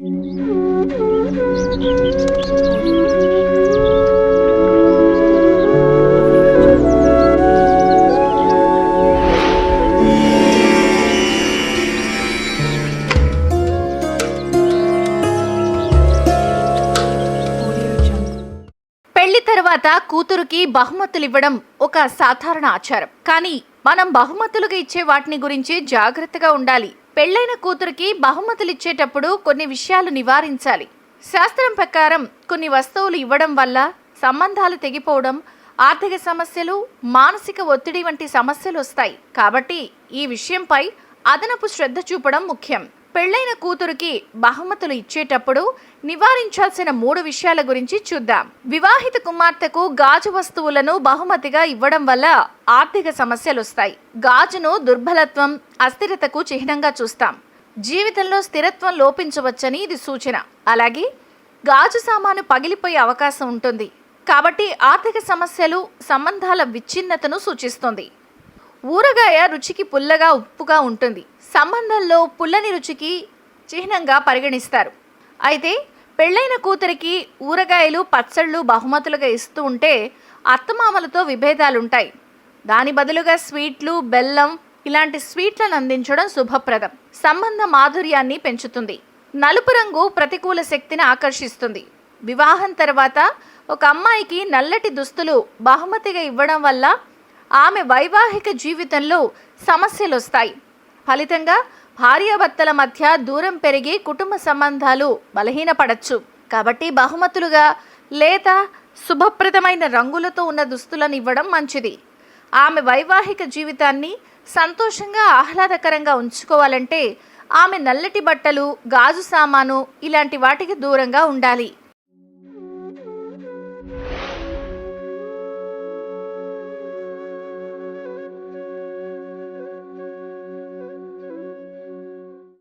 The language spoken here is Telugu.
పెళ్ళి తర్వాత కూతురుకి బహుమతులు ఇవ్వడం ఒక సాధారణ ఆచారం. కానీ మనం బహుమతులుగా ఇచ్చే వాటిని గురించి జాగ్రత్తగా ఉండాలి. పెళ్ళైన కూతురికి బహుమతులు ఇచ్చేటప్పుడు కొన్ని విషయాలు నివారించాలి. శాస్త్రం ప్రకారం కొన్ని వస్తువులు ఇవ్వడం వల్ల సంబంధాలు తెగిపోవడం ఆర్థిక సమస్యలు మానసిక ఒత్తిడి వంటి సమస్యలు వస్తాయి. కాబట్టి ఈ విషయంపై అదనపు శ్రద్ధ చూపడం ముఖ్యం. పెళ్ళైన కూతురికి బహుమతులు ఇచ్చేటప్పుడు నివారించాల్సిన మూడు విషయాల గురించి చూద్దాం. వివాహిత కుమార్తెకు గాజు వస్తువులను బహుమతిగా ఇవ్వడం వల్ల ఆర్థిక సమస్యలు వస్తాయి. గాజును దుర్బలత్వం అస్థిరతకు చిహ్నంగా చూస్తాం. జీవితంలో స్థిరత్వం లోపించవచ్చని ఇది సూచన. అలాగే గాజు సామాను పగిలిపోయే అవకాశం ఉంటుంది. కాబట్టి ఆర్థిక సమస్యలు సంబంధాల విచ్ఛిన్నతను సూచిస్తుంది. ఊరగాయ రుచికి పుల్లగా ఉప్పుగా ఉంటుంది. సంబంధంలో పుల్లని రుచికి చిహ్నంగా పరిగణిస్తారు. అయితే పెళ్ళైన కూతురికి ఊరగాయలు పచ్చళ్ళు బహుమతులుగా ఇస్తూ ఉంటే అత్తమామలతో విభేదాలుంటాయి. దాని బదులుగా స్వీట్లు బెల్లం ఇలాంటి స్వీట్లను అందించడం శుభప్రదం. సంబంధ మాధుర్యాన్ని పెంచుతుంది. నలుపు రంగు ప్రతికూల శక్తిని ఆకర్షిస్తుంది. వివాహం తర్వాత ఒక అమ్మాయికి నల్లటి దుస్తులు బహుమతిగా ఇవ్వడం వల్ల ఆమె వైవాహిక జీవితంలో సమస్యలు వస్తాయి ఫలితంగా భార్యాభర్తల మధ్య దూరం పెరిగి కుటుంబ సంబంధాలు బలహీనపడచ్చు. కాబట్టి బహుమతులుగా లేత శుభప్రదమైన రంగులతో ఉన్న దుస్తులను ఇవ్వడం మంచిది. ఆమె వైవాహిక జీవితాన్ని సంతోషంగా ఆహ్లాదకరంగా ఉంచుకోవాలంటే ఆమె నల్లటి బట్టలు గాజు సామాను ఇలాంటి వాటికి దూరంగా ఉండాలి.